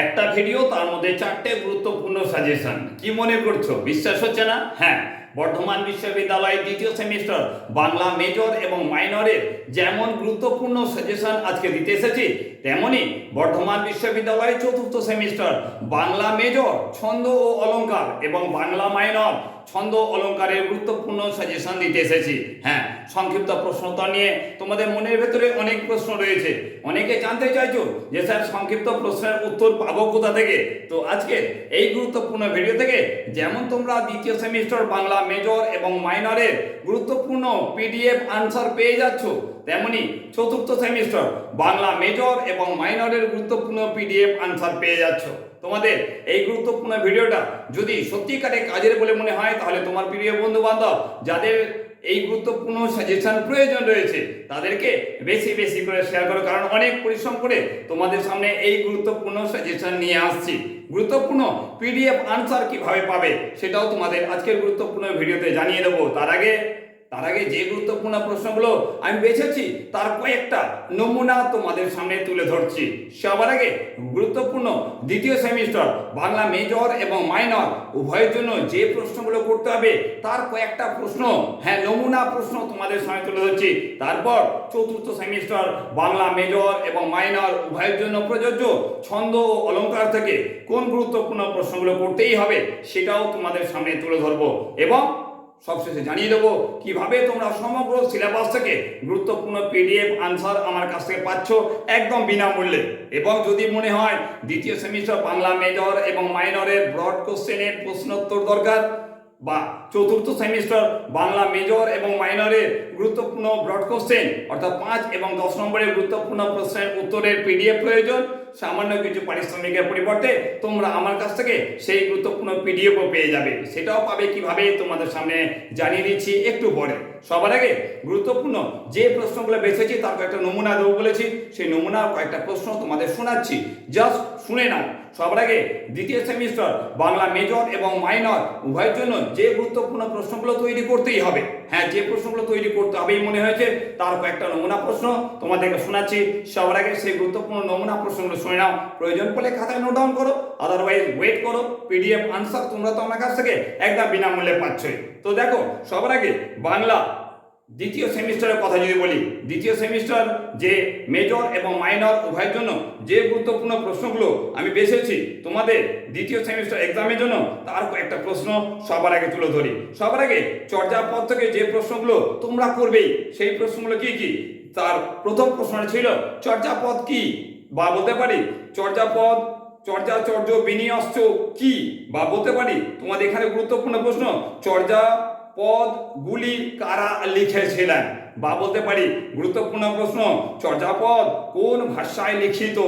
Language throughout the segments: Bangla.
একটা ভিডিও তার মধ্যে চারটে গুরুত্বপূর্ণ সাজেশন কি মনে করছ? বিশ্বাস হচ্ছে না? হ্যাঁ বর্ধমান বিশ্ববিদ্যালয় দ্বিতীয় সেমিস্টার বাংলা মেজর এবং মাইনরের যেমন গুরুত্বপূর্ণ সাজেশন আজকে দিতে এসেছি, তেমনি বর্ধমান বিশ্ববিদ্যালয় চতুর্থ সেমিস্টার বাংলা মেজর ছন্দ ও অলংকার এবং বাংলা মাইনর ছন্দ অলংকারের গুরুত্বপূর্ণ সাজেশন দিতে এসেছি। হ্যাঁ সংক্ষিপ্ত প্রশ্নোত্তর নিয়ে তোমাদের মনের ভেতরে অনেক প্রশ্ন রয়েছে। অনেকে জানতে চাইছো যে স্যার সংক্ষিপ্ত প্রশ্নের উত্তর পাবো কোথা থেকে? তো আজকে এই গুরুত্বপূর্ণ ভিডিও থেকে যেমন তোমরা দ্বিতীয় সেমিস্টার বাংলা মেজর এবং মাইনরের গুরুত্বপূর্ণ পিডিএফ আনসার পেয়ে যাচ্ছ, তেমনি চতুর্থ সেমিস্টার বাংলা মেজর এবং মাইনরের গুরুত্বপূর্ণ পিডিএফ আনসার পেয়ে যাচ্ছ। তোমাদের এই গুরুত্বপূর্ণ ভিডিওটা যদি সত্যিকারে কাজের বলে মনে হয়, তাহলে তোমার প্রিয় বন্ধু বান্ধব যাদের এই গুরুত্বপূর্ণ সাজেশন প্রয়োজন রয়েছে। তাদেরকে বেশি বেশি করে শেয়ার করো, কারণ অনেক পরিশ্রম করে তোমাদের সামনে এই গুরুত্বপূর্ণ সাজেশন নিয়ে আসছি। গুরুত্বপূর্ণ পিডিএফ আনসার কীভাবে পাবে, সেটাও তোমাদের আজকের গুরুত্বপূর্ণ ভিডিওতে জানিয়ে দেবো। তার আগে তার আগে যে গুরুত্বপূর্ণ প্রশ্নগুলো আমি বেছেছি, তার কয়েকটা নমুনা তোমাদের সামনে তুলে ধরছি। সবার আগে গুরুত্বপূর্ণ দ্বিতীয় সেমিস্টার, বাংলা মেজর এবং মাইনর, উভয়ের জন্য যে প্রশ্নগুলো করতে হবে, তার কয়েকটা প্রশ্ন হ্যাঁ নমুনা প্রশ্ন তোমাদের সামনে তুলে ধরছি। তারপর চতুর্থ সেমিস্টার, বাংলা মেজর এবং মাইনর, উভয়ের জন্য প্রযোজ্য ছন্দ ও অলঙ্কার থেকে কোন গুরুত্বপূর্ণ প্রশ্নগুলো করতেই হবে, সেটাও তোমাদের সামনে তুলে ধরবো। এবং সবশেষে জানিয়ে দেবো, কীভাবে তোমরা সমগ্র সিলেবাস থেকে গুরুত্বপূর্ণ পিডিএফ আনসার আমার কাছ থেকে পাচ্ছ একদম বিনামূল্যে। এবং যদি মনে হয় দ্বিতীয় সেমিস্টার বাংলা মেজর এবং মাইনরের ব্রড কোশ্চেনের প্রশ্নোত্তর দরকার, বা চতুর্থ সেমিস্টার বাংলা মেজর এবং মাইনরের গুরুত্বপূর্ণ ব্রড কোশ্চেন অর্থাৎ পাঁচ এবং দশ নম্বরের গুরুত্বপূর্ণ প্রশ্নের উত্তরের পিডিএফ প্রয়োজন সামান্য কিছু পারিশ্রমিকের পরিবর্তে তোমরা আমার কাছ থেকে সেই গুরুত্বপূর্ণ পিডিএফও পেয়ে যাবে। সেটাও পাবে কীভাবে তোমাদের সামনে জানিয়ে দিচ্ছি একটু পরে। সবার আগে গুরুত্বপূর্ণ যে প্রশ্নগুলো বেছেছি তার কয়েকটা নমুনা দেবো বলেছি। সেই নমুনা কয়েকটা প্রশ্ন তোমাদের শোনাচ্ছি। জাস্ট শুনে নাও। সবার আগে দ্বিতীয় সেমিস্টার, বাংলা মেজর এবং মাইনর উভয়ের জন্য যে গুরুত্বপূর্ণ প্রশ্নগুলো তৈরি করতেই হবে। হ্যাঁ যে প্রশ্নগুলো তৈরি করতে হবেই মনে হয়েছে, তার কয়েকটা নমুনা প্রশ্ন তোমাদেরকে শোনাচ্ছি। সবার আগে সেই গুরুত্বপূর্ণ নমুনা প্রশ্নগুলো শুনে নাও। প্রয়োজন পড়লে খাতায় নোট ডাউন করো আদারওয়াইজ ওয়েট করো পিডিএফ আনসার তোমরা তো আমার কাছ থেকে একদম বিনামূল্যে পাচ্ছই তো দেখো, সবার আগে বাংলা দ্বিতীয় সেমিস্টারের কথা যদি বলি, দ্বিতীয় সেমিস্টার যে মেজর এবং মাইনর উভয়ের জন্য যে গুরুত্বপূর্ণ প্রশ্নগুলো আমি বেছেছি তোমাদের দ্বিতীয় সেমিস্টার এক্সামের জন্য তার একটা প্রশ্ন সবার আগে তুলে ধরি। সবার আগে চর্যাপদ থেকে যে প্রশ্নগুলো তোমরা করবেই, সেই প্রশ্নগুলো কি কি? তার প্রথম প্রশ্নটা ছিল, চর্যাপদ কি? বা বলতে পারি চর্যাপদ চর্যাচর্য বিনিয়স্ত কি? বা বলতে পারি, তোমাদের এখানে গুরুত্বপূর্ণ প্রশ্ন চর্যা পদগুলি কারা লিখেছিলেন? বা বলতে পারি, গুরুত্বপূর্ণ প্রশ্ন চর্যাপদ কোন ভাষায় লিখিত?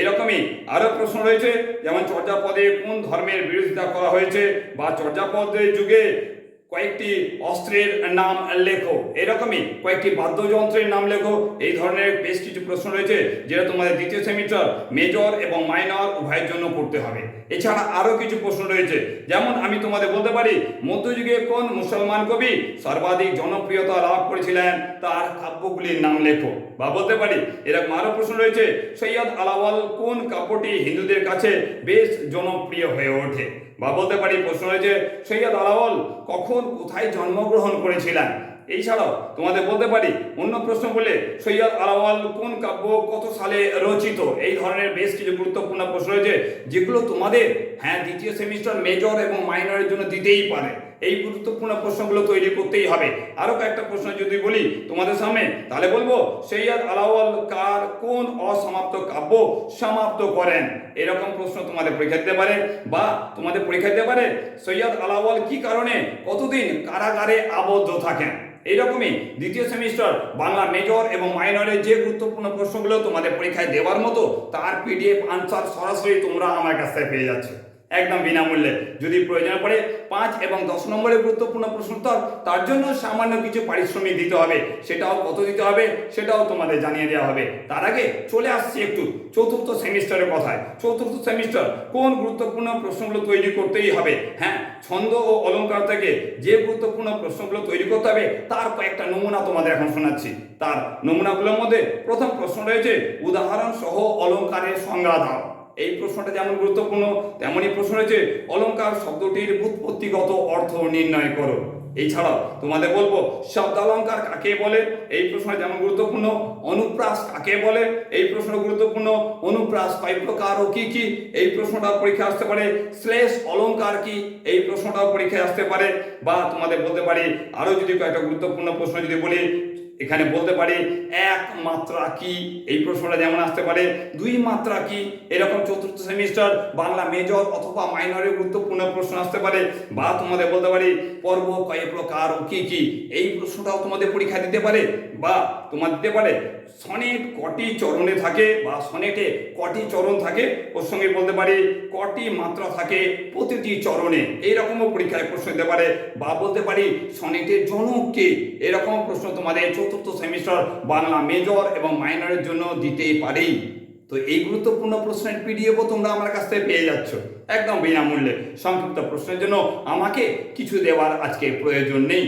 এরকমই আরও প্রশ্ন রয়েছে, যেমন চর্যাপদে কোন ধর্মের বিরোধিতা করা হয়েছে, বা চর্যাপদের যুগে কয়েকটি অস্ত্রের নাম লেখো। এরকমই কয়েকটি বাদ্যযন্ত্রের নাম লেখো। এই ধরনের বেশ কিছু প্রশ্ন রয়েছে যেটা তোমাদের দ্বিতীয় সেমিস্টার মেজর এবং মাইনর উভয়ের জন্য করতে হবে। এছাড়া আরও কিছু প্রশ্ন রয়েছে। যেমন আমি তোমাদের বলতে পারি, মধ্যযুগে কোন মুসলমান কবি সর্বাধিক জনপ্রিয়তা লাভ করেছিলেন? তার কাব্যগুলির নাম লেখো। বা বলতে পারি, এরকম আরও প্রশ্ন রয়েছে, সৈয়দ আলাওয়াল কোন কাব্যটি হিন্দুদের কাছে বেশ জনপ্রিয় হয়ে ওঠে? বা বলতে পারি প্রশ্ন হয়েছে, সৈয়দ আলাওয়াল কখন, কোথায় জন্মগ্রহণ করেছিলেন? এছাড়াও তোমাদের বলতে পারি, অন্য প্রশ্ন বলে, সৈয়দ আলাওয়াল কোন কাব্য কত সালে রচিত? এই ধরনের বেশ কিছু গুরুত্বপূর্ণ প্রশ্ন রয়েছে, যেগুলো তোমাদের হ্যাঁ দ্বিতীয় সেমিস্টার মেজর এবং মাইনরের জন্য দিতেই পারে। এই গুরুত্বপূর্ণ প্রশ্নগুলো তৈরি করতেই হবে। আরও কয়েকটা প্রশ্ন যদি বলি তোমাদের সামনে, তাহলে বলব, সৈয়দ আলাওয়াল কার কোন অসমাপ্ত কাব্য সমাপ্ত করেন? এরকম প্রশ্ন তোমাদের পরীক্ষা দিতে পারে বা তোমাদের পরীক্ষা দিতে পারে, সৈয়দ আলাওয়াল কি কারণে কতদিন কারাগারে আবদ্ধ থাকেন? এইরকমই দ্বিতীয় সেমিস্টার, বাংলা মেজর এবং মাইনরের যে গুরুত্বপূর্ণ প্রশ্নগুলো তোমাদের পরীক্ষায় দেওয়ার মতো, তার পিডিএফ আনসার সরাসরি তোমরা আমার কাছ থেকে পেয়ে যাচ্ছ। একদম বিনামূল্যে। যদি প্রয়োজন পড়ে পাঁচ এবং দশ নম্বরের গুরুত্বপূর্ণ প্রশ্ন উত্তর, তার জন্য সামান্য কিছু পারিশ্রমিক দিতে হবে। সেটাও কত দিতে হবে? সেটাও তোমাদের জানিয়ে দেওয়া হবে। তার আগে চলে আসছি একটু চতুর্থ সেমিস্টারের কথায়। চতুর্থ সেমিস্টার কোন গুরুত্বপূর্ণ প্রশ্নগুলো তৈরি করতেই হবে? হ্যাঁ ছন্দ ও অলঙ্কার থেকে যে গুরুত্বপূর্ণ প্রশ্নগুলো তৈরি করতে হবে, তার কয়েকটা নমুনা তোমাদের এখন শোনাচ্ছি। তার নমুনাগুলোর মধ্যে প্রথম প্রশ্ন রয়েছে উদাহরণ সহ অলংকারের সংজ্ঞা দাও। এই প্রশ্নটা যেমন গুরুত্বপূর্ণ, তেমনই প্রশ্ন রয়েছে, অলঙ্কার শব্দটির উৎপত্তিগত অর্থ নির্ণয় করো। এছাড়াও তোমাদের বলব, শব্দালঙ্কার কাকে বলে? এই প্রশ্ন যেমন গুরুত্বপূর্ণ, অনুপ্রাস কাকে বলে? এই প্রশ্ন গুরুত্বপূর্ণ, অনুপ্রাস কয় প্রকার ও কি কি? এই প্রশ্নটা পরীক্ষা আসতে পারে, শ্লেষ অলঙ্কার কি? এই প্রশ্নটাও পরীক্ষায় আসতে পারে। বা তোমাদের বলতে পারি আরও যদি কয়েকটা গুরুত্বপূর্ণ প্রশ্ন যদি বলি এখানে বলতে পারে এক মাত্রা কি? এই প্রশ্নটা যেমন আসতে পারে, দুই মাত্রা কি? এরকম চতুর্থ সেমিস্টার, বাংলা মেজর অথবা মাইনরের গুরুত্বপূর্ণ প্রশ্ন আসতে পারে বা তোমাদের বলতে পারি পর্ব কয় প্রকার ও কি কি? এই প্রশ্নটাও তোমাদের পরীক্ষা দিতে পারে। বা তোমার দিতে পারে সনেট কটি চরণে থাকে বা সনেটে কটি চরণ থাকে, ওর সঙ্গে বলতে পারি কটি মাত্রা থাকে প্রতিটি চরণে। এইরকমও পরীক্ষায় প্রশ্ন দিতে পারে বা বলতে পারি সনেটের জনক কে? এরকম প্রশ্ন তোমাদের চতুর্থ সেমিস্টার বাংলা মেজর এবং মাইনরের জন্য দিতেই পারেই তো এই গুরুত্বপূর্ণ প্রশ্নের পিডিএফও তোমরা আমার কাছ থেকে পেয়ে যাচ্ছ, একদম বিনামূল্যে। সংক্ষিপ্ত প্রশ্নের জন্য আমাকে কিছু দেওয়ার আজকে প্রয়োজন নেই।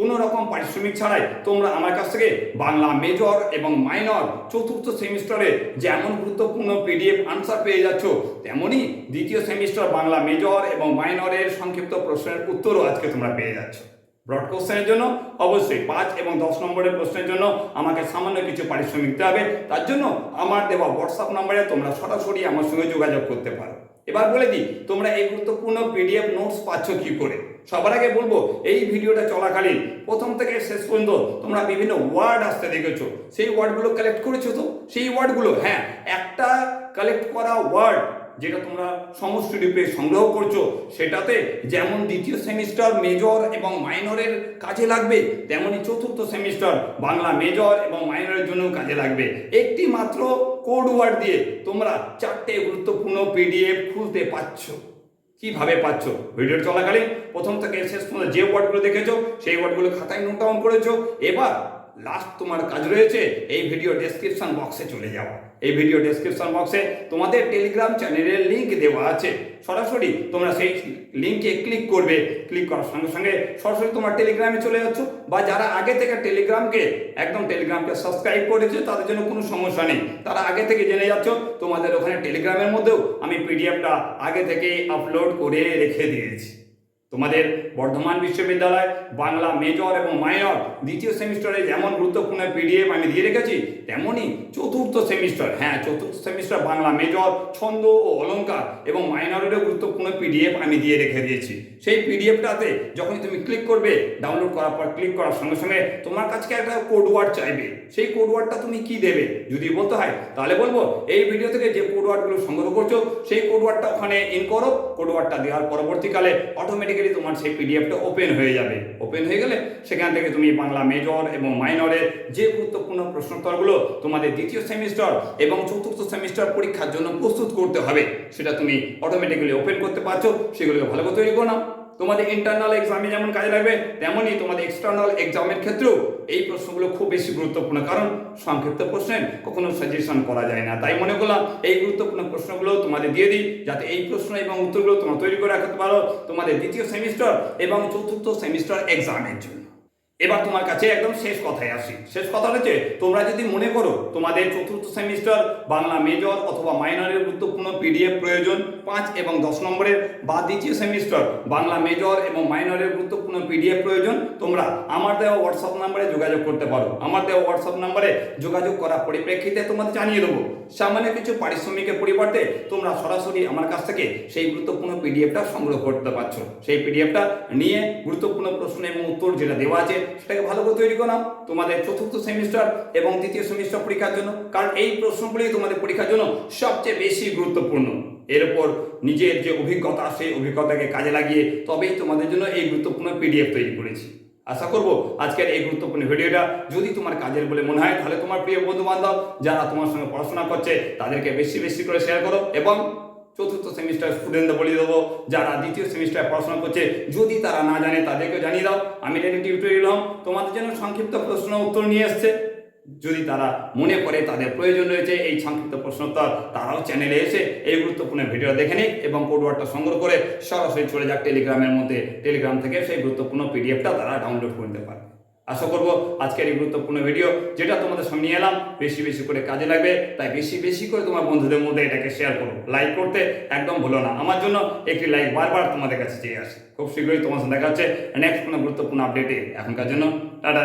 কোনো রকম পারিশ্রমিক ছাড়াই তোমরা আমার কাছ থেকে বাংলা মেজর এবং মাইনর চতুর্থ সেমিস্টারে যেমন গুরুত্বপূর্ণ পিডিএফ আনসার পেয়ে যাচ্ছ তেমনই দ্বিতীয় সেমিস্টার বাংলা মেজর এবং মাইনরের সংক্ষিপ্ত প্রশ্নের উত্তরও আজকে তোমরা পেয়ে যাচ্ছ। ব্রড কোশ্চেনের জন্য অবশ্যই পাঁচ এবং দশ নম্বরের প্রশ্নের জন্য আমাকে সামান্য কিছু পারিশ্রমিক দিতে হবে। তার জন্য আমার দেওয়া হোয়াটসঅ্যাপ নম্বরে তোমরা সরাসরি আমার সঙ্গে যোগাযোগ করতে পারো। এবার বলে দিই, তোমরা এই গুরুত্বপূর্ণ পিডিএফ নোটস পাচ্ছ কি করে? সবার আগে বলব, এই ভিডিওটা চলাকালীন, প্রথম থেকে শেষ পর্যন্ত তোমরা বিভিন্ন ওয়ার্ড আসতে দেখেছ। সেই ওয়ার্ডগুলো কালেক্ট করেছ তো? সেই ওয়ার্ডগুলো হ্যাঁ একটা কালেক্ট করা ওয়ার্ড যেটা তোমরা সমস্ত রূপে সংগ্রহ করছ, সেটাতে যেমন দ্বিতীয় সেমিস্টার মেজর এবং মাইনরের কাজে লাগবে, তেমনি চতুর্থ সেমিস্টার বাংলা মেজর এবং মাইনরের জন্য কাজে লাগবে। একটি মাত্র কোড ওয়ার্ড দিয়ে তোমরা চারটে গুরুত্বপূর্ণ পিডিএফ খুলতে পারছ। কীভাবে পাচ্ছ? ভিডিও চলাকালীন প্রথম থেকে শেষ পর্যন্ত যে ওয়ার্ডগুলো দেখেছ, সেই ওয়ার্ডগুলো খাতায় নোট ডাউন করেছ। এবার লাস্ট তোমার কাজ রয়েছে, এই ভিডিও ডেসক্রিপশন বক্সে চলে যাওয়া। এই ভিডিও ডেসক্রিপশন বক্সে তোমাদের টেলিগ্রাম চ্যানেলের লিংক দেওয়া আছে। সরাসরি তোমরা সেই লিংকে ক্লিক করবে। ক্লিক করার সঙ্গে সঙ্গে সরাসরি তোমার টেলিগ্রামে চলে যাচ্ছ বা যারা আগে থেকে টেলিগ্রামকে একদম টেলিগ্রামকে সাবস্ক্রাইব করেছে, তাদের জন্য কোনো সমস্যা নেই। তারা আগে থেকে জেনে যাচ্ছ, তোমাদের ওখানে টেলিগ্রামের মধ্যেও আমি পিডিএফটা আগে থেকেই আপলোড করে রেখে দিয়েছি। তোমাদের বর্ধমান বিশ্ববিদ্যালয়, বাংলা মেজর এবং মাইনর দ্বিতীয় সেমিস্টারে যেমন গুরুত্বপূর্ণ পিডিএফ আমি দিয়ে রেখেছি, তেমনই চতুর্থ সেমিস্টার হ্যাঁ চতুর্থ সেমিস্টার বাংলা মেজর ছন্দ ও অলঙ্কার এবং মাইনরেরও গুরুত্বপূর্ণ পিডিএফ আমি দিয়ে রেখে দিয়েছি। সেই পিডিএফটাতে যখন তুমি ক্লিক করবে ডাউনলোড করার পর ক্লিক করার সঙ্গে সঙ্গে তোমার কাছে একটা কোড ওয়ার্ড চাইবে। সেই কোড ওয়ার্ডটা তুমি কি দেবে? যদি বলতে হয়, তাহলে বলব, এই ভিডিও থেকে যে কোড ওয়ার্ডগুলো সংগ্রহ করছ, সেই কোড ওয়ার্ডটা ওখানে ইন করো কোড ওয়ার্ডটা দেওয়ার পরবর্তীকালে অটোমেটিক্যালি তোমার সেই পিডিএফটা ওপেন হয়ে যাবে। ওপেন হয়ে গেলে সেখান থেকে তুমি বাংলা মেজর এবং মাইনরের যে গুরুত্বপূর্ণ প্রশ্নোত্তরগুলো তোমাদের দ্বিতীয় সেমিস্টার এবং চতুর্থ সেমিস্টার পরীক্ষার জন্য প্রস্তুত করতে হবে, সেটা তুমি অটোমেটিক্যালি ওপেন করতে পারছ, সেগুলোকে ভালো করে তৈরি করো নাও। তোমাদের ইন্টারনাল এক্সামে যেমন কাজে লাগবে, তেমনই তোমাদের এক্সটার্নাল এক্সামের ক্ষেত্রেও এই প্রশ্নগুলো খুব বেশি গুরুত্বপূর্ণ। কারণ সংক্ষিপ্ত প্রশ্নের কখনো সাজেশন করা যায় না। তাই মনে করলাম, এই গুরুত্বপূর্ণ প্রশ্নগুলো তোমাদের দিয়ে দিই, যাতে এই প্রশ্ন এবং উত্তরগুলো তোমরা তৈরি করে রাখতে পারো তোমাদের দ্বিতীয় সেমিস্টার এবং চতুর্থ সেমিস্টার এক্সামের জন্য। এবার তোমার কাছে একদম শেষ কথায় আসি। শেষ কথা হচ্ছে, তোমরা যদি মনে করো তোমাদের চতুর্থ সেমিস্টার, বাংলা মেজর অথবা মাইনরের গুরুত্বপূর্ণ পিডিএফ প্রয়োজন, পাঁচ এবং দশ নম্বরের বা দ্বিতীয় সেমিস্টার, বাংলা মেজর এবং মাইনরের গুরুত্বপূর্ণ পিডিএফ প্রয়োজন, তোমরা আমার দেওয়া হোয়াটসঅ্যাপ নাম্বারে যোগাযোগ করতে পারো। আমার দেওয়া হোয়াটসঅ্যাপ নাম্বারে যোগাযোগ করার পরিপ্রেক্ষিতে তোমাদের জানিয়ে দেবো। সামান্য কিছু পারিশ্রমিকের পরিবর্তে তোমরা সরাসরি আমার কাছ থেকে সেই গুরুত্বপূর্ণ পিডিএফটা সংগ্রহ করতে পারছ। সেই পিডিএফটা নিয়ে গুরুত্বপূর্ণ প্রশ্ন এবং উত্তর যেটা দেওয়া আছে, সেটাকে ভালো করে তৈরি করো তোমাদের চতুর্থ সেমিস্টার এবং দ্বিতীয় সেমিস্টার পরীক্ষার জন্য। কারণ এই প্রশ্নগুলি তোমাদের পরীক্ষার জন্য সবচেয়ে বেশি গুরুত্বপূর্ণ। এর উপর নিজের যে অভিজ্ঞতা, সেই অভিজ্ঞতাকে কাজে লাগিয়ে তবেই তোমাদের জন্য এই গুরুত্বপূর্ণ পিডিএফ তৈরি করেছি। আশা করব আজকের এই গুরুত্বপূর্ণ ভিডিওটা যদি তোমার কাজের বলে মনে হয়, তাহলে তোমার প্রিয় বন্ধু বান্ধব যারা তোমার সঙ্গে পড়াশোনা করছে, তাদেরকে বেশি বেশি করে শেয়ার করো এবং চতুর্থ সেমিস্টার স্টুডেন্টদের বলে দেবো, যারা দ্বিতীয় সেমিস্টারে পড়াশোনা করছে, যদি তারা না জানে তাদেরকে জানিয়ে দাও। আমি রেডি টিউটোরিয়াল হলাম তোমাদের জন্য সংক্ষিপ্ত প্রশ্ন উত্তর নিয়ে এসছে। যদি তারা মনে করে তাদের প্রয়োজন রয়েছে এই সংক্ষিপ্ত প্রশ্নোত্তর তারাও চ্যানেলে এসে এই গুরুত্বপূর্ণ ভিডিও দেখে নিক এবং কোডওয়ার্ডটা সংগ্রহ করে সরাসরি চলে যাক টেলিগ্রামের মধ্যে। টেলিগ্রাম থেকে সেই গুরুত্বপূর্ণ পিডিএফটা তারা ডাউনলোড করে নিতে পারে আশা করব আজকের এই গুরুত্বপূর্ণ ভিডিও যেটা তোমাদের সামনে এলাম, বেশি বেশি করে কাজে লাগবে, তাই বেশি বেশি করে তোমার বন্ধুদের মধ্যে এটাকে শেয়ার করো। লাইক করতে একদম ভুলো না। আমার জন্য একটি লাইক বারবার তোমাদের কাছে চেয়ে আসে। খুব শীঘ্রই তোমার সাথে দেখা হচ্ছে নেক্সট কোনো গুরুত্বপূর্ণ আপডেটে এখনকার জন্য, টাটা।